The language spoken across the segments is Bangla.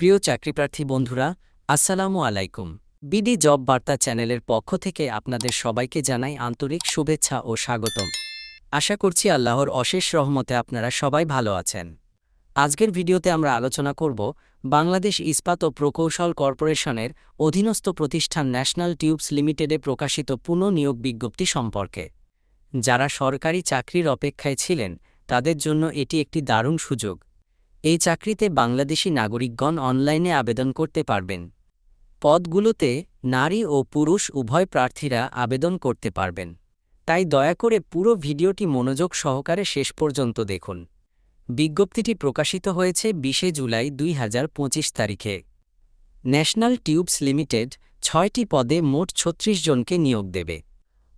প্রিয় চাকরিপ্রার্থী বন্ধুরা, আসসালামু আলাইকুম। বিডি জব বার্তা চ্যানেলের পক্ষ থেকে আপনাদের সবাইকে জানাই আন্তরিক শুভেচ্ছা ও স্বাগতম। আশা করছি আল্লাহর অশেষ রহমতে আপনারা সবাই ভালো আছেন। আজকের ভিডিওতে আমরা আলোচনা করব বাংলাদেশ ইস্পাত ও প্রকৌশল কর্পোরেশনের অধীনস্থ প্রতিষ্ঠান ন্যাশনাল টিউবস লিমিটেডে প্রকাশিত পুনঃনিয়োগ বিজ্ঞপ্তি সম্পর্কে। যারা সরকারি চাকরির অপেক্ষায় ছিলেন, তাদের জন্য এটি একটি দারুণ সুযোগ। এই চাকরিতে বাংলাদেশি নাগরিকগণ অনলাইনে আবেদন করতে পারবেন। পদগুলোতে নারী ও পুরুষ উভয় প্রার্থীরা আবেদন করতে পারবেন। তাই দয়া করে পুরো ভিডিওটি মনোযোগ সহকারে শেষ পর্যন্ত দেখুন। বিজ্ঞপ্তিটি প্রকাশিত হয়েছে বিশে জুলাই দুই হাজার পঁচিশ তারিখে। ন্যাশনাল টিউবস লিমিটেড ছয়টি পদে মোট ছত্রিশ জনকে নিয়োগ দেবে।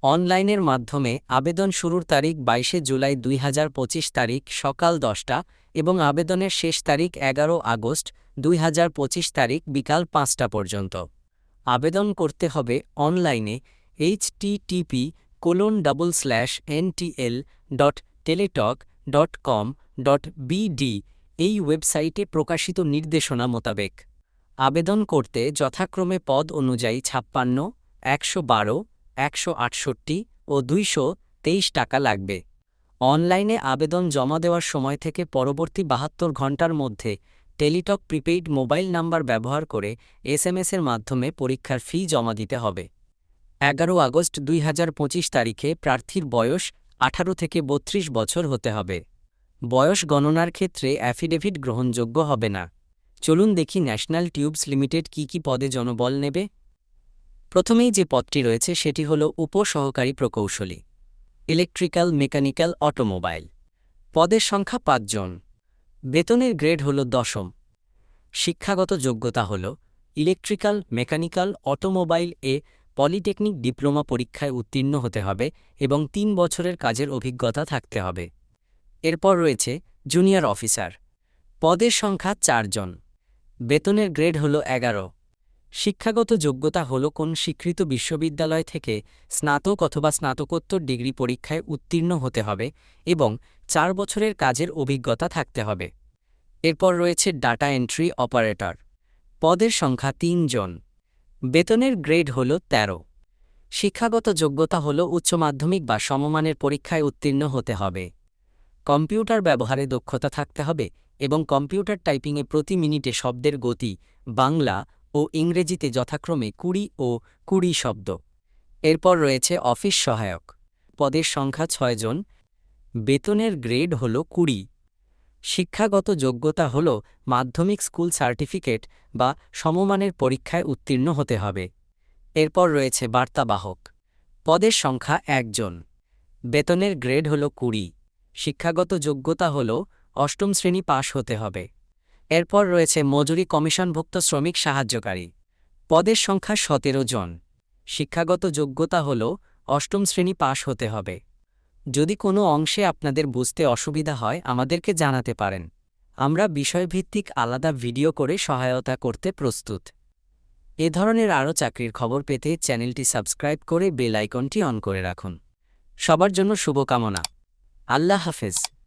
অনলাইনের মাধ্যমে আবেদন শুরুর তারিখ বাইশে জুলাই দুই হাজার পঁচিশ তারিখ সকাল দশটা এবং আবেদনের শেষ তারিখ এগারো আগস্ট দুই হাজার পঁচিশ তারিখ বিকাল পাঁচটা পর্যন্ত। আবেদন করতে হবে অনলাইনে HTTP colon double slash NTL dot Teletalk dot com dot BD এই ওয়েবসাইটে প্রকাশিত নির্দেশনা মোতাবেক। আবেদন করতে যথাক্রমে পদ অনুযায়ী ছাপ্পান্ন, একশো বারো, একশো আটষট্টি ও দুইশো তেইশ টাকা লাগবে। অনলাইনে আবেদন জমা দেওয়ার সময় থেকে পরবর্তী বাহাত্তর ঘণ্টার মধ্যে টেলিটক প্রিপেইড মোবাইল নাম্বার ব্যবহার করে এসএমএসের মাধ্যমে পরীক্ষার ফি জমা দিতে হবে। এগারো আগস্ট দুই হাজার পঁচিশ তারিখে প্রার্থীর বয়স আঠারো থেকে বত্রিশ বছর হতে হবে। বয়স গণনার ক্ষেত্রে অ্যাফিডেভিট গ্রহণযোগ্য হবে না। চলুন দেখি ন্যাশনাল টিউবস লিমিটেড কি কি পদে জনবল নেবে। প্রথমেই যে পদটি রয়েছে সেটি হল উপসহকারী প্রকৌশলী। Electrical mechanical automobile. পদের সংখ্যা পাঁচজন বেতনের গ্রেড হল দশম। শিক্ষাগত যোগ্যতা হল ইলেকট্রিক্যাল মেকানিক্যাল অটোমোবাইল এ পলিটেকনিক ডিপ্লোমা পরীক্ষায় উত্তীর্ণ হতে হবে এবং তিন বছরের কাজের অভিজ্ঞতা থাকতে হবে। এরপর রয়েছে জুনিয়র অফিসার। পদের সংখ্যা চারজন বেতনের গ্রেড হল এগারো। শিক্ষাগত যোগ্যতা হল কোন স্বীকৃত বিশ্ববিদ্যালয় থেকে স্নাতক অথবা স্নাতকোত্তর ডিগ্রি পরীক্ষায় উত্তীর্ণ হতে হবে এবং চার বছরের কাজের অভিজ্ঞতা থাকতে হবে। এরপর রয়েছে ডাটা এন্ট্রি অপারেটর। পদের সংখ্যা তিনজন বেতনের গ্রেড হল ১৩ শিক্ষাগত যোগ্যতা হল উচ্চ মাধ্যমিক বা সমমানের পরীক্ষায় উত্তীর্ণ হতে হবে। কম্পিউটার ব্যবহারে দক্ষতা থাকতে হবে এবং কম্পিউটার টাইপিংয়ে প্রতি মিনিটে শব্দের গতি বাংলা ও ইংরেজিতে যথাক্রমে কুড়ি ও কুড়ি শব্দ। এরপর রয়েছে অফিস সহায়ক। পদের সংখ্যা ছয়জন বেতনের গ্রেড হল কুড়ি। শিক্ষাগত যোগ্যতা হল মাধ্যমিক স্কুল সার্টিফিকেট বা সমমানের পরীক্ষায় উত্তীর্ণ হতে হবে। এরপর রয়েছে বার্তাবাহক। পদের সংখ্যা একজন বেতনের গ্রেড হল কুড়ি। শিক্ষাগত যোগ্যতা হল অষ্টম শ্রেণি পাশ হতে হবে। এরপর রয়েছে মজুরি কমিশনভুক্ত শ্রমিক সাহায্যকারী। পদের সংখ্যা সতেরো জন। শিক্ষাগত যোগ্যতা হল অষ্টম শ্রেণি পাশ হতে হবে। যদি কোনো অংশে আপনাদের বুঝতে অসুবিধা হয়, আমাদেরকে জানাতে পারেন। আমরা বিষয়ভিত্তিক আলাদা ভিডিও করে সহায়তা করতে প্রস্তুত। এ ধরনের আরও চাকরির খবর পেতে চ্যানেলটি সাবস্ক্রাইব করে বেল আইকনটি অন করে রাখুন। সবার জন্য শুভকামনা। আল্লাহ হাফেজ।